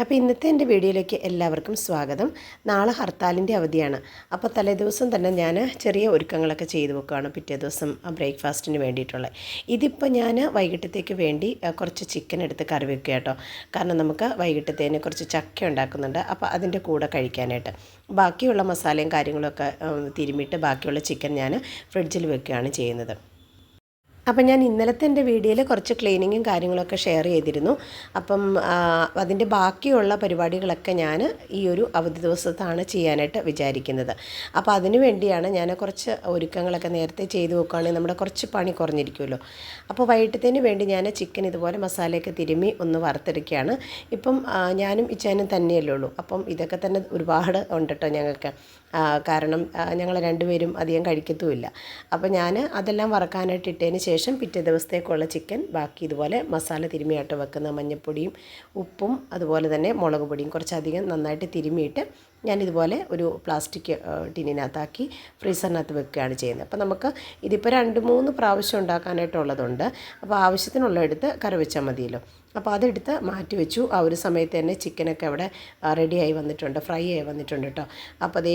അപ്പോൾ ഇന്നത്തെ എന്റെ വീഡിയോയിലേക്ക് എല്ലാവർക്കും സ്വാഗതം. നാളെ ഹർത്താലിന്റെ അവധിയാണ്. അപ്പോൾ തലേദിവസം തന്നെ ഞാൻ ചെറിയ ഒരുക്കങ്ങളൊക്കെ ചെയ്തു വെക്കുകയാണ് പിറ്റേ ദിവസം ബ്രേക്ക്ഫാസ്റ്റിന് വേണ്ടിയിട്ടുള്ളത് ഇതിപ്പോൾ ഞാൻ വൈകിട്ടത്തേക്ക് വേണ്ടി കുറച്ച് ചിക്കൻ എടുത്ത് കറി വെക്കുക കേട്ടോ. കാരണം നമുക്ക് വൈകിട്ടത്തേന് കുറച്ച് ചക്ക ഉണ്ടാക്കുന്നുണ്ട്. അപ്പോൾ അതിന്റെ കൂടെ കഴിക്കാനായിട്ട്. ബാക്കിയുള്ള മസാലയും കാര്യങ്ങളൊക്കെ തിരുമിയിട്ട് ബാക്കിയുള്ള ചിക്കൻ ഞാൻ ഫ്രിഡ്ജിൽ വെക്കുകയാണ് ചെയ്യുന്നത്. അപ്പം ഞാൻ ഇന്നലത്തെ എന്റെ വീഡിയോയിൽ കുറച്ച് ക്ലീനിങ്ങും കാര്യങ്ങളൊക്കെ ഷെയർ ചെയ്തിരുന്നു. അപ്പം അതിന്റെ ബാക്കിയുള്ള പരിപാടികളൊക്കെ ഞാൻ ഈ ഒരു അവധി ദിവസത്താണ് ചെയ്യാനായിട്ട് വിചാരിക്കുന്നത്. അപ്പോൾ അതിനു വേണ്ടിയാണ് ഞാൻ കുറച്ച് ഒരുക്കങ്ങളൊക്കെ നേരത്തെ ചെയ്തു വെക്കുകയാണെങ്കിൽ നമ്മുടെ കുറച്ച് പണി കുറഞ്ഞിരിക്കുമല്ലോ. അപ്പോൾ വൈകിട്ടത്തേന് വേണ്ടി ഞാൻ ചിക്കൻ ഇതുപോലെ മസാലയൊക്കെ തിരുമ്മി ഒന്ന് വറുത്തെടുക്കുകയാണ്. ഇപ്പം ഞാനും ഇച്ചാനും തന്നെയല്ലേ ഉള്ളൂ. അപ്പം ഇതൊക്കെ തന്നെ ഒരുപാട് ഉണ്ട് കേട്ടോ ഞങ്ങൾക്ക്. കാരണം ഞങ്ങൾ രണ്ടുപേരും അധികം കഴിക്കത്തുമില്ല. അപ്പോൾ ഞാൻ അതെല്ലാം വറക്കാനായിട്ട് ഇട്ടതിന് ശേഷം പിറ്റേ ദിവസത്തേക്കുള്ള ചിക്കൻ ബാക്കി ഇതുപോലെ മസാല തിരുമ്മിയായിട്ട് വെക്കുന്ന മഞ്ഞൾപ്പൊടിയും ഉപ്പും അതുപോലെ തന്നെ മുളക് പൊടിയും കുറച്ചധികം നന്നായിട്ട് തിരുമ്മിയിട്ട് ഞാനിതുപോലെ ഒരു പ്ലാസ്റ്റിക് ടിന്നിനകത്താക്കി ഫ്രീസറിനകത്ത് വെക്കുകയാണ് ചെയ്യുന്നത്. അപ്പോൾ നമുക്ക് ഇതിപ്പോൾ രണ്ട് മൂന്ന് പ്രാവശ്യം ഉണ്ടാക്കാനായിട്ടുള്ളതുണ്ട്. അപ്പോൾ ആവശ്യത്തിനുള്ള എടുത്ത് കറി വെച്ചാൽ മതിയല്ലോ. അപ്പോൾ അതെടുത്ത് മാറ്റി വെച്ചു. ആ ഒരു സമയത്ത് തന്നെ ചിക്കനൊക്കെ അവിടെ റെഡിയായി വന്നിട്ടുണ്ട് ഫ്രൈ ആയി വന്നിട്ടുണ്ട് കേട്ടോ അപ്പോൾ അതേ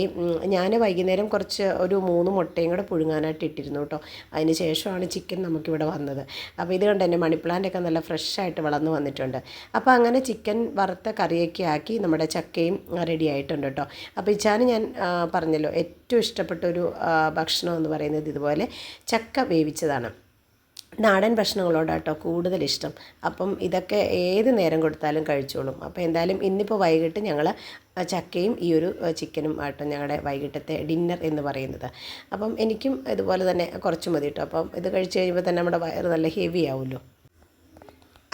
ഞാൻ വൈകുന്നേരം കുറച്ച് ഒരു മൂന്ന് മുട്ടയും കൂടെ പുഴുങ്ങാനായിട്ട് ഇട്ടിരുന്നു കേട്ടോ അതിന് ശേഷമാണ് ചിക്കൻ നമുക്കിവിടെ വന്നത്. അപ്പോൾ ഇത് കണ്ട് തന്നെ മണിപ്ലാന്റൊക്കെ ഒക്കെ നല്ല ഫ്രഷായിട്ട് വളർന്നു വന്നിട്ടുണ്ട്. അപ്പോൾ അങ്ങനെ ചിക്കൻ വറുത്ത കറിയൊക്കെ ആക്കി നമ്മുടെ ചക്കയും റെഡി ആയിട്ടുണ്ട് കേട്ടോ. അപ്പോൾ ഇച്ചാന് ഞാൻ പറഞ്ഞല്ലോ ഏറ്റവും ഇഷ്ടപ്പെട്ട ഒരു ഭക്ഷണം എന്ന് പറയുന്നത് ഇതുപോലെ ചക്ക വേവിച്ചതാണ്. നാടൻ ഭക്ഷണങ്ങളോടാട്ടോ കൂടുതൽ ഇഷ്ടം. അപ്പം ഇതൊക്കെ ഏത് നേരം കൊടുത്താലും കഴിച്ചോളും. അപ്പോൾ എന്തായാലും ഇന്നിപ്പോൾ വൈകിട്ട് ഞങ്ങൾ ചക്കയും ഈ ഒരു ചിക്കനും ആട്ടോ ഞങ്ങളുടെ വൈകിട്ടത്തെ ഡിന്നർ എന്ന് പറയുന്നത്. അപ്പം എനിക്കും ഇതുപോലെ തന്നെ കുറച്ച് മതി കേട്ടോ അപ്പം ഇത് കഴിച്ച് കഴിയുമ്പോൾ തന്നെ നമ്മുടെ വയറ് നല്ല ഹെവി ആവുമല്ലോ.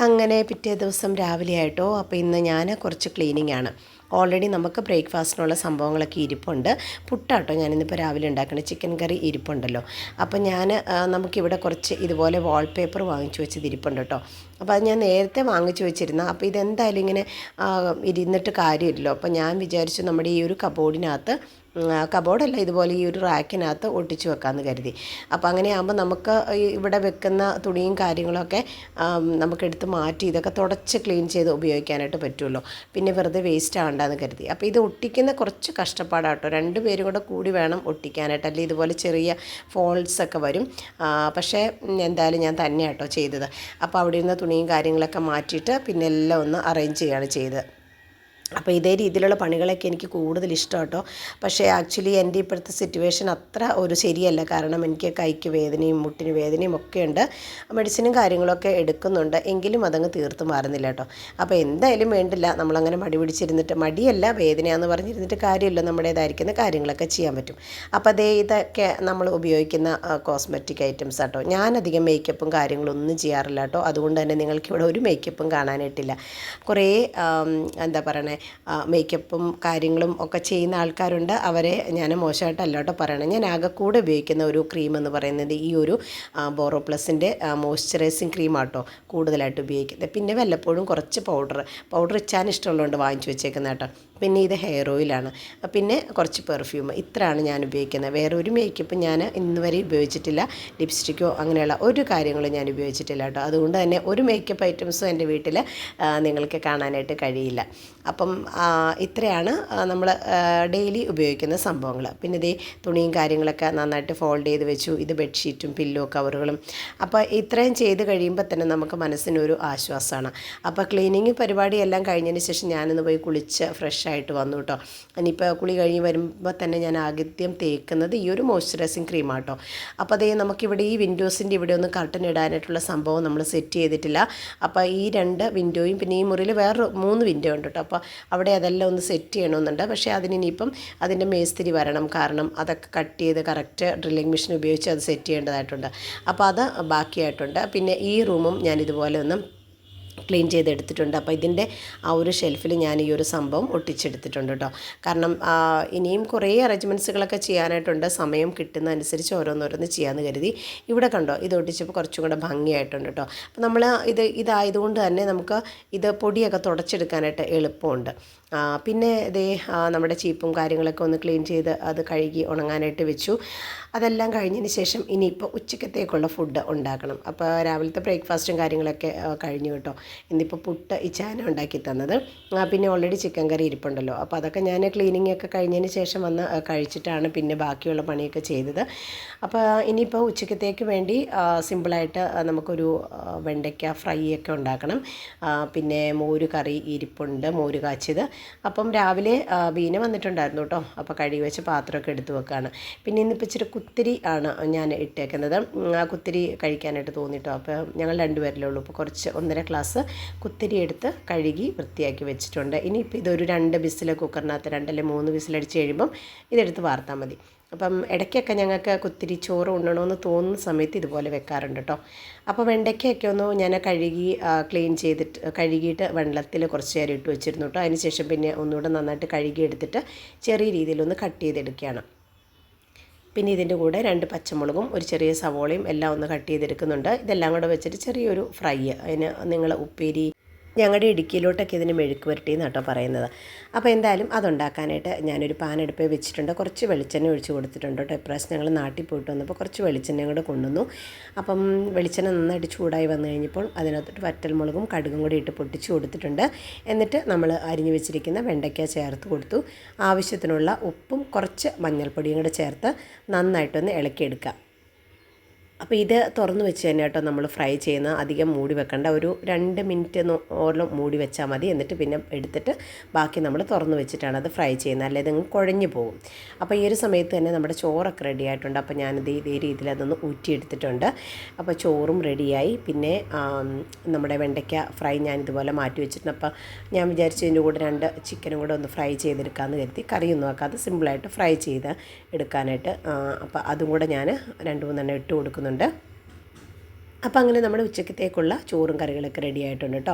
അങ്ങനെ പിറ്റേ ദിവസം രാവിലെ ആയിട്ടോ അപ്പോൾ ഇന്ന് ഞാൻ കുറച്ച് ക്ലീനിങ് ആണ് ഓൾറെഡി നമുക്ക് ബ്രേക്ക്ഫാസ്റ്റിനുള്ള സംഭവങ്ങളൊക്കെ ഇരിപ്പുണ്ട്. പുട്ടാട്ടോ ഞാനിന്നിപ്പോൾ രാവിലെ ഉണ്ടാക്കുന്നത് ചിക്കൻ കറി ഇരിപ്പുണ്ടല്ലോ. അപ്പോൾ ഞാൻ നമുക്കിവിടെ കുറച്ച് ഇതുപോലെ വാൾപേപ്പർ വാങ്ങിച്ചു വെച്ചത് ഇരിപ്പുണ്ട് കേട്ടോ. അപ്പോൾ അത് ഞാൻ നേരത്തെ വാങ്ങിച്ചു വെച്ചിരുന്ന. അപ്പോൾ ഇതെന്തായാലും ഇങ്ങനെ ഇരുന്നിട്ട് കാര്യമില്ലല്ലോ. അപ്പോൾ ഞാൻ വിചാരിച്ചു നമ്മുടെ ഈ ഒരു കബോർഡിനകത്ത് കബോർഡല്ല ഇതുപോലെ ഈ ഒരു റാക്കിനകത്ത് ഒട്ടിച്ചു വെക്കാമെന്ന് കരുതി. അപ്പോൾ അങ്ങനെ ആകുമ്പോൾ നമുക്ക് ഇവിടെ വെക്കുന്ന തുണിയും കാര്യങ്ങളൊക്കെ നമുക്ക് എടുത്ത് മാറ്റി ഇതൊക്കെ തുടച്ച് ക്ലീൻ ചെയ്ത് ഉപയോഗിക്കാനായിട്ട് പറ്റുമല്ലോ പിന്നെ വെറുതെ വേസ്റ്റ് ആകണ്ടെന്ന് കരുതി. അപ്പോൾ ഇത് ഒട്ടിക്കുന്ന കുറച്ച് കഷ്ടപ്പാടാട്ടോ. രണ്ട് പേരും കൂടെ കൂടി വേണം ഒട്ടിക്കാനായിട്ട്. അല്ലെങ്കിൽ ഇതുപോലെ ചെറിയ ഫോൾഡ്സ് ഒക്കെ വരും പക്ഷേ എന്തായാലും ഞാൻ തന്നെയാട്ടോ ചെയ്തത്. അപ്പോൾ അവിടെ ഇരുന്ന തുണിയും കാര്യങ്ങളൊക്കെ മാറ്റിയിട്ട് പിന്നെ എല്ലാം ഒന്ന് അറേഞ്ച് ചെയ്യുകയാണ് ചെയ്തത്. അപ്പോൾ ഇതേ രീതിയിലുള്ള പണികളൊക്കെ എനിക്ക് കൂടുതൽ ഇഷ്ടം കേട്ടോ പക്ഷേ ആക്ച്വലി എന്റെ ഇപ്പോഴത്തെ സിറ്റുവേഷൻ അത്ര ഒരു ശരിയല്ല. കാരണം എനിക്ക് കൈക്ക് വേദനയും മുട്ടിന് വേദനയും ഒക്കെ ഉണ്ട്. മെഡിസിനും കാര്യങ്ങളൊക്കെ എടുക്കുന്നുണ്ട്. എങ്കിലും അതങ്ങ് തീർത്ത് മാറുന്നില്ല കേട്ടോ. അപ്പോൾ എന്തായാലും വേണ്ടില്ല. നമ്മളങ്ങനെ മടി പിടിച്ചിരുന്നിട്ട് മടിയല്ല വേദനയാന്ന് പറഞ്ഞിരുന്നിട്ട് കാര്യമില്ല. നമ്മുടേതായിരിക്കുന്ന കാര്യങ്ങളൊക്കെ ചെയ്യാൻ പറ്റും. അപ്പോൾ അതേ ഇതൊക്കെ നമ്മൾ ഉപയോഗിക്കുന്ന കോസ്മെറ്റിക് ഐറ്റംസ് ആട്ടോ. ഞാനധികം മേക്കപ്പും കാര്യങ്ങളും ഒന്നും ചെയ്യാറില്ല കേട്ടോ. അതുകൊണ്ട് തന്നെ നിങ്ങൾക്ക് ഇവിടെ ഒരു മേക്കപ്പും കാണാനായിട്ടില്ല. കുറേ എന്താ പറയണേ? മേക്കപ്പും കാര്യങ്ങളും ഒക്കെ ചെയ്യുന്ന ആൾക്കാരുണ്ട്. അവരെ ഞാൻ മോശമായിട്ടല്ല കേട്ടോ പറയണം. ഞാൻ ആകെ കൂടെ ഉപയോഗിക്കുന്ന ഒരു ക്രീം എന്ന് പറയുന്നത് ഈ ഒരു ബോറോ പ്ലസിന്റെ മോയ്സ്ചറൈസിങ് ക്രീമാട്ടോ കൂടുതലായിട്ട് ഉപയോഗിക്കുന്നത്. പിന്നെ വല്ലപ്പോഴും കുറച്ച് പൗഡർ പൗഡർ ഇച്ചാൻ ഇഷ്ടമുള്ളതുകൊണ്ട് വാങ്ങിച്ചു വെച്ചേക്കുന്ന കേട്ടോ. പിന്നെ ഇത് ഹെയർ ഓയിലാണ് പിന്നെ കുറച്ച് പെർഫ്യൂം ഇത്രയാണ് ഞാൻ ഉപയോഗിക്കുന്നത്. വേറെ ഒരു മേക്കപ്പ് ഞാൻ ഇന്ന് വരെ ഉപയോഗിച്ചിട്ടില്ല. ലിപ്സ്റ്റിക്കോ അങ്ങനെയുള്ള ഒരു കാര്യങ്ങളും ഞാൻ ഉപയോഗിച്ചിട്ടില്ല കേട്ടോ. അതുകൊണ്ട് തന്നെ ഒരു മേക്കപ്പ് ഐറ്റംസും എന്റെ വീട്ടിൽ നിങ്ങൾക്ക് കാണാനായിട്ട് കഴിയില്ല. അപ്പം ആ, ഇത്രയാണ് നമ്മൾ ഡെയിലി ഉപയോഗിക്കുന്ന സംഭവങ്ങൾ പിന്നെ ഇതേ തുണിയും കാര്യങ്ങളൊക്കെ നന്നായിട്ട് ഫോൾഡ് ചെയ്ത് വെച്ചു. ഇത് ബെഡ്ഷീറ്റും പില്ലോ കവറുകളും അപ്പോൾ ഇത്രയും ചെയ്ത് കഴിയുമ്പോൾ തന്നെ നമുക്ക് മനസ്സിനൊരു ആശ്വാസമാണ് അപ്പോൾ ക്ലീനിങ് പരിപാടിയെല്ലാം കഴിഞ്ഞതിന് ശേഷം ഞാനൊന്ന് പോയി കുളിച്ച് ഫ്രഷ് ആയിട്ട് വന്നു കേട്ടോ ഇനിയിപ്പോൾ കുളി കഴിഞ്ഞ് വരുമ്പോൾ തന്നെ ഞാൻ ആദ്യം തേക്കുന്നത് ഈ ഒരു മോയ്സ്ചറൈസിങ് ക്രീമാട്ടോ അപ്പോൾ അതേ നമുക്കിവിടെ ഈ വിൻഡോസിന്റെ ഇവിടെ ഒന്ന് കർട്ടൻ ഇടാനായിട്ടുള്ള സംഭവം നമ്മൾ സെറ്റ് ചെയ്തിട്ടില്ല. അപ്പോൾ ഈ രണ്ട് വിൻഡോയും പിന്നെ ഈ മുറിയിൽ വേറൊരു മൂന്ന് വിൻഡോ ഉണ്ട് കേട്ടോ അപ്പോൾ അവിടെ അതെല്ലാം ഒന്ന് സെറ്റ് ചെയ്യണമെന്നുണ്ട്. പക്ഷേ അതിനിപ്പം അതിന്റെ മേസ്തിരി വരണം. കാരണം അതൊക്കെ കട്ട് ചെയ്ത് കറക്റ്റ് ഡ്രില്ലിംഗ് മെഷീൻ ഉപയോഗിച്ച് അത് സെറ്റ് ചെയ്യേണ്ടതായിട്ടുണ്ട്. അപ്പോൾ അത് ബാക്കിയായിട്ടുണ്ട്. പിന്നെ ഈ റൂമും ഞാൻ ഇതുപോലെ ഒന്ന് ക്ലീൻ ചെയ്തെടുത്തിട്ടുണ്ട്. അപ്പോൾ ഇതിന്റെ ആ ഒരു ഷെൽഫിൽ ഞാൻ ഈ ഒരു സംഭവം ഒട്ടിച്ചെടുത്തിട്ടുണ്ട് കേട്ടോ കാരണം ഇനിയും കുറേ അറേഞ്ച്മെന്റ്സുകളൊക്കെ ചെയ്യാനായിട്ടുണ്ട്. സമയം കിട്ടുന്ന അനുസരിച്ച് ഓരോന്നോരോന്ന് ചെയ്യാമെന്ന് കരുതി. ഇവിടെ കണ്ടോ ഇത് ഒട്ടിച്ചപ്പോൾ കുറച്ചും കൂടെ ഭംഗിയായിട്ടുണ്ട് കേട്ടോ അപ്പോൾ നമ്മൾ ഇത് ഇതായതുകൊണ്ട് തന്നെ നമുക്ക് ഇത് പൊടിയൊക്കെ തുടച്ചെടുക്കാനായിട്ട് എളുപ്പമുണ്ട്. പിന്നെ ഇതേ നമ്മുടെ ചീപ്പും കാര്യങ്ങളൊക്കെ ഒന്ന് ക്ലീൻ ചെയ്ത് അത് കഴുകി ഉണങ്ങാനായിട്ട് വെച്ചു. അതെല്ലാം കഴിഞ്ഞതിന് ശേഷം ഇനിയിപ്പോൾ ഉച്ചക്കത്തേക്കുള്ള ഫുഡ് ഉണ്ടാക്കണം. അപ്പോൾ രാവിലത്തെ ബ്രേക്ക്ഫാസ്റ്റും കാര്യങ്ങളൊക്കെ കഴിഞ്ഞു കേട്ടോ. ഇന്നിപ്പോൾ പുട്ട് ഇച്ചാന ചാന ഉണ്ടാക്കി തന്നത്. പിന്നെ ഓൾറെഡി ചിക്കൻ കറി ഇരിപ്പുണ്ടല്ലോ. അപ്പോൾ അതൊക്കെ ഞാൻ ക്ലീനിങ് ഒക്കെ കഴിഞ്ഞതിന് ശേഷം വന്ന് കഴിച്ചിട്ടാണ് പിന്നെ ബാക്കിയുള്ള പണിയൊക്കെ ചെയ്തത്. അപ്പോൾ ഇനിയിപ്പോൾ ഉച്ചക്കത്തേക്ക് വേണ്ടി സിമ്പിളായിട്ട് നമുക്കൊരു വെണ്ടയ്ക്ക ഫ്രൈ ഒക്കെ ഉണ്ടാക്കണം. പിന്നെ മോര് കറി ഇരിപ്പുണ്ട് മോര് കാച്ചിയത് അപ്പം രാവിലെ ബീന വന്നിട്ടുണ്ടായിരുന്നു കേട്ടോ അപ്പോൾ കഴുകി വെച്ച് പാത്രമൊക്കെ എടുത്ത് വെക്കുകയാണ് പിന്നെ ഇന്നിപ്പോൾ ഇച്ചിരി കുത്തിരി ആണ് ഞാൻ ഇട്ടേക്കുന്നത്. ആ കുത്തിരി കഴിക്കാനായിട്ട് തോന്നിട്ടോ. അപ്പോൾ ഞങ്ങൾ രണ്ടുപേരല്ലേ ഉള്ളൂ. അപ്പോൾ കുറച്ച് ഒന്നര ഗ്ലാസ് കുത്തിരി എടുത്ത് കഴുകി വൃത്തിയാക്കി വെച്ചിട്ടുണ്ട്. ഇനിയിപ്പോൾ ഇതൊരു രണ്ട് ബിസിലെ കുക്കറിനകത്ത് രണ്ടല്ലേ മൂന്ന് ബിസിലടിച്ച് കഴിയുമ്പം ഇതെടുത്ത് വാർത്താൽ മതി. അപ്പം ഇടയ്ക്കൊക്കെ ഞങ്ങൾക്ക് കുത്തിരി ചോറ് ഉണ്ണണമെന്ന് തോന്നുന്ന സമയത്ത് ഇതുപോലെ വെക്കാറുണ്ട് കേട്ടോ. അപ്പോൾ വെണ്ടയ്ക്കൊക്കെ ഒന്ന് ഞാൻ കഴുകി ക്ലീൻ ചെയ്തിട്ട് കഴുകിയിട്ട് വെള്ളത്തിൽ കുറച്ച് നേരം ഇട്ട് വെച്ചിരുന്നു കേട്ടോ. അതിനുശേഷം പിന്നെ ഒന്നുകൂടെ നന്നായിട്ട് കഴുകി എടുത്തിട്ട് ചെറിയ രീതിയിലൊന്ന് കട്ട് ചെയ്തെടുക്കുകയാണ്. പിന്നെ ഇതിന്റെ കൂടെ രണ്ട് പച്ചമുളകും ഒരു ചെറിയ സവോളയും എല്ലാം ഒന്ന് കട്ട് ചെയ്തെടുക്കുന്നുണ്ട്. ഇതെല്ലാം കൂടെ വെച്ചിട്ട് ചെറിയൊരു ഫ്രൈ. അതിന് നിങ്ങൾ ഉപ്പേരി ഞങ്ങളുടെ ഇടുക്കിയിലോട്ടൊക്കെ ഇതിന് മെഴുക്ക് പുരട്ടി എന്നാട്ടോ പറയുന്നത്. അപ്പോൾ എന്തായാലും അതുണ്ടാക്കാനായിട്ട് ഞാനൊരു പാൻ അടുപ്പേ വെച്ചിട്ടുണ്ട്. കുറച്ച് വെളിച്ചെണ്ണ ഒഴിച്ച് കൊടുത്തിട്ടുണ്ട് കേട്ടോ ഇപ്രാവശ്യം ഞങ്ങൾ നാട്ടിൽ പോയിട്ട് വന്നപ്പോൾ കുറച്ച് വെളിച്ചെണ്ണ കൂടെ കൊണ്ടുവന്നു. അപ്പം വെളിച്ചെണ്ണ നന്നായിട്ട് ചൂടായി വന്നു കഴിഞ്ഞപ്പോൾ അതിനകത്തോട്ട് വറ്റൽമുളകും കടുകും കൂടി ഇട്ട് പൊട്ടിച്ച് കൊടുത്തിട്ടുണ്ട്. എന്നിട്ട് നമ്മൾ അരിഞ്ഞു വെച്ചിരിക്കുന്ന വെണ്ടയ്ക്ക ചേർത്ത് കൊടുത്തു. ആവശ്യത്തിനുള്ള ഉപ്പും കുറച്ച് മഞ്ഞൾപ്പൊടിയും കൂടെ ചേർത്ത് നന്നായിട്ടൊന്ന് ഇളക്കിയെടുക്കുക അപ്പോൾ ഇത് തുറന്ന് വെച്ച് തന്നെ കേട്ടോ നമ്മൾ ഫ്രൈ ചെയ്യുന്ന അധികം മൂടി വെക്കേണ്ട. ഒരു രണ്ട് മിനിറ്റ് ഓളം മൂടി വെച്ചാൽ മതി. എന്നിട്ട് പിന്നെ എടുത്തിട്ട് ബാക്കി നമ്മൾ തുറന്ന് വെച്ചിട്ടാണ് അത് ഫ്രൈ ചെയ്യുന്നത്. അല്ലെ ഇതങ്ങ് കുഴഞ്ഞു പോകും. അപ്പോൾ ഈ ഒരു സമയത്ത് തന്നെ നമ്മുടെ ചോറൊക്കെ റെഡി ആയിട്ടുണ്ട്. അപ്പോൾ ഞാനിത് ഇതേ രീതിയിൽ അതൊന്ന് ഊറ്റിയെടുത്തിട്ടുണ്ട്. അപ്പോൾ ചോറും റെഡിയായി പിന്നെ നമ്മുടെ വെണ്ടയ്ക്ക ഫ്രൈ ഞാൻ ഇതുപോലെ മാറ്റി വെച്ചിട്ടുണ്ട്. അപ്പോൾ ഞാൻ വിചാരിച്ചു ഇതിന്റെ കൂടെ രണ്ട് ചിക്കനും കൂടെ ഒന്ന് ഫ്രൈ ചെയ്തെടുക്കാമെന്ന് കരുതി കറിയൊന്നും ആക്കാതെ സിമ്പിളായിട്ട് ഫ്രൈ ചെയ്ത് എടുക്കാനായിട്ട് അപ്പോൾ അതും കൂടെ ഞാൻ രണ്ട് മൂന്നെണ്ണം ഇട്ട് കൊടുക്കുന്നുണ്ട്. ചെയ്യുന്നുണ്ട്. അപ്പോൾ അങ്ങനെ നമ്മുടെ ഉച്ചക്കത്തേക്കുള്ള ചോറും കറികളൊക്കെ റെഡി ആയിട്ടുണ്ട് കേട്ടോ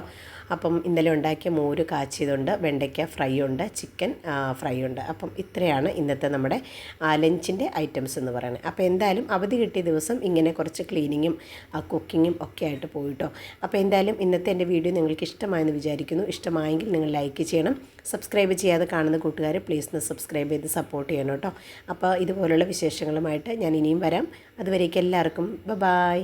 അപ്പം ഇന്നലെ ഉണ്ടാക്കിയ മോര് കാച്ചിയതുണ്ട് വെണ്ടയ്ക്ക ഫ്രൈ ഉണ്ട് ചിക്കൻ ഫ്രൈ ഉണ്ട്. അപ്പം ഇത്രയാണ് ഇന്നത്തെ നമ്മുടെ ലഞ്ചിന്റെ ഐറ്റംസ് എന്ന് പറയുന്നത്. അപ്പോൾ എന്തായാലും അവധി കിട്ടിയ ദിവസം ഇങ്ങനെ കുറച്ച് ക്ലീനിങ്ങും കുക്കിങ്ങും ഒക്കെ ആയിട്ട് പോയിട്ടോ. അപ്പോൾ എന്തായാലും ഇന്നത്തെ എന്റെ വീഡിയോ നിങ്ങൾക്ക് ഇഷ്ടമായെന്ന് വിചാരിക്കുന്നു. ഇഷ്ടമായെങ്കിൽ നിങ്ങൾ ലൈക്ക് ചെയ്യണം. സബ്സ്ക്രൈബ് ചെയ്യാതെ കാണുന്ന കൂട്ടുകാർ പ്ലീസ് ഒന്ന് സബ്സ്ക്രൈബ് ചെയ്ത് സപ്പോർട്ട് ചെയ്യണം കേട്ടോ അപ്പോൾ ഇതുപോലുള്ള വിശേഷങ്ങളുമായിട്ട് ഞാൻ ഇനിയും വരാം. അതുവരേക്കും എല്ലാവർക്കും ബ ബായ്